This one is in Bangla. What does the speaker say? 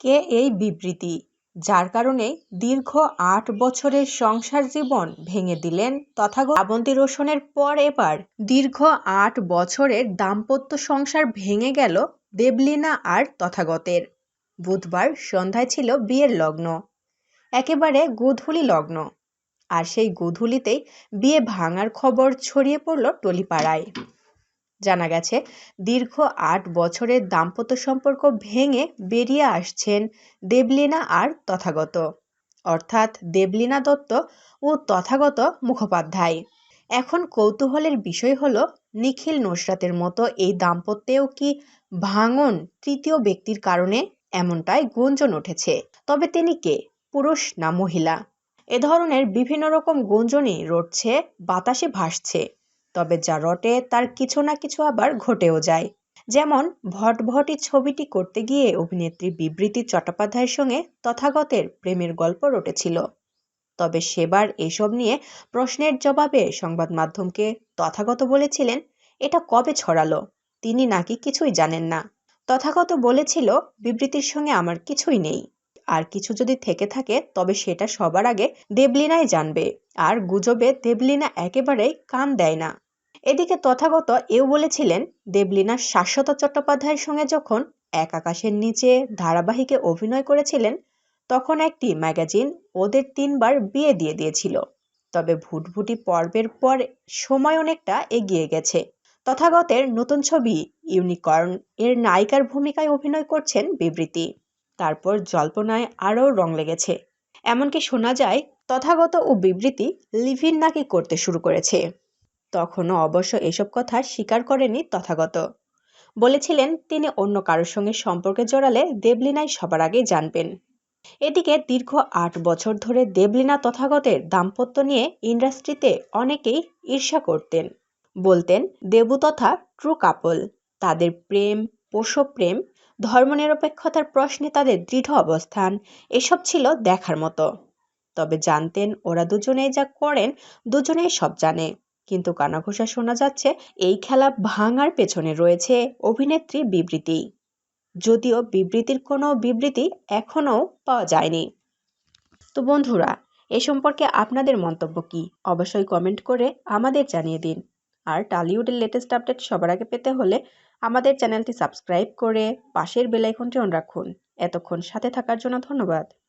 কে এই বিবৃতি? যার কারণে দীর্ঘ আট বছরের সংসার জীবন ভেঙে দিলেন তথাগত শ্রাবন্তী রোশনের পর এবার দীর্ঘ আট বছরের দাম্পত্য সংসার ভেঙে গেল দেবলীনা আর তথাগতের। বুধবার সন্ধ্যায় ছিল বিয়ের লগ্ন, একেবারে গোধূলি লগ্ন। আর সেই গোধূলিতেই বিয়ে ভাঙার খবর ছড়িয়ে পড়ল টলিপাড়ায়। জানা গেছে, দীর্ঘ আট বছরের দাম্পত্য সম্পর্ক ভেঙে বেরিয়ে আসছেন দেবলীনা আর তথাগত। অর্থাৎ দেবলীনা দত্ত ও তথাগত মুখোপাধ্যায়। এখন কৌতূহলের বিষয় হলো, নিখিল নুসরাতের মতো এই দাম্পত্যেও কি ভাঙন তৃতীয় ব্যক্তির কারণে এমনটাই গুঞ্জন উঠেছে? তবে তিনি কে? পুরুষ না মহিলা? এ ধরনের বিভিন্ন রকম গুঞ্জনই রটছে, বাতাসে ভাসছে। তবে যা রটে তার কিছু না কিছু আবার ঘটেও যায়। যেমন ভটভটি ছবিটি করতে গিয়ে অভিনেত্রী বিবৃতি চট্টোপাধ্যায়ের সঙ্গে তথাগতের প্রেমের গল্প রটেছিল। তবে সেবার এসব নিয়ে প্রশ্নের জবাবে সংবাদ মাধ্যমকে তথাগত বলেছিলেন, এটা কবে ছড়ালো? তিনি নাকি কিছুই জানেন না। তথাগত বলেছিল, বিবৃতির সঙ্গে আমার কিছুই নেই। আর কিছু যদি থেকে থাকে, তবে সেটা সবার আগে দেবলিনাই জানবে। আর গুজবে দেবলিনা একেবারেই কান দেয় না। এদিকে তথাগত এও বলেছিলেন, দেবলীনা শাশ্বত চট্টোপাধ্যায়ের সঙ্গে যখন এক আকাশের নিচে ধারাবাহিকে অভিনয় করেছিলেন, তখন একটি ম্যাগাজিন ওদের তিনবার বিয়ে দিয়ে দিয়েছিল। তবে ভুটভুটি পর্বের পর সময় অনেকটা এগিয়ে গেছে। তথাগতের নতুন ছবি ইউনিকর্ন এর নায়িকার ভূমিকায় অভিনয় করছেন বিবৃতি। তারপর জল্পনায় আরও রং লেগেছে। এমনকি শোনা যায়, তথাগত ও বিবৃতি লিভিন নাকি করতে শুরু করেছে। তখনও অবশ্য এসব কথা স্বীকার করেনি তথাগত। বলেছিলেন, তিনি অন্য কারোর সঙ্গে সম্পর্কে জড়ালে দেবলিনাই সবার আগে জানবেন। এদিকে দীর্ঘ আট বছর ধরে দেবলিনা তথাগতের দাম্পত্য নিয়ে ইন্ডাস্ট্রিতে অনেকেই ঈর্ষা করতেন। বলতেন, দেবু তথা ট্রু কাপল, তাদের প্রেম, পোষপ্রেম ধর্মনিরপেক্ষতার প্রশ্নে তাদের দৃঢ় অবস্থান, এসব ছিল দেখার মতো। তবে জানতেন ওরা দুজনেই যা করেন, দুজনেই সব জানে। কিন্তু কানাঘোষা শোনা যাচ্ছে, এই খেলা ভাঙার পেছনে রয়েছে অভিনেত্রী বিবৃতি। যদিও বিবৃতির কোনো বিবৃতি এখনও পাওয়া যায়নি। তো বন্ধুরা, এ সম্পর্কে আপনাদের মন্তব্য কি? অবশ্যই কমেন্ট করে আমাদের জানিয়ে দিন। আর টালিউডের লেটেস্ট আপডেট সবার আগে পেতে হলে আমাদের চ্যানেলটি সাবস্ক্রাইব করে পাশের বেলাইকনটি অন রাখুন। এতক্ষণ সাথে থাকার জন্য ধন্যবাদ।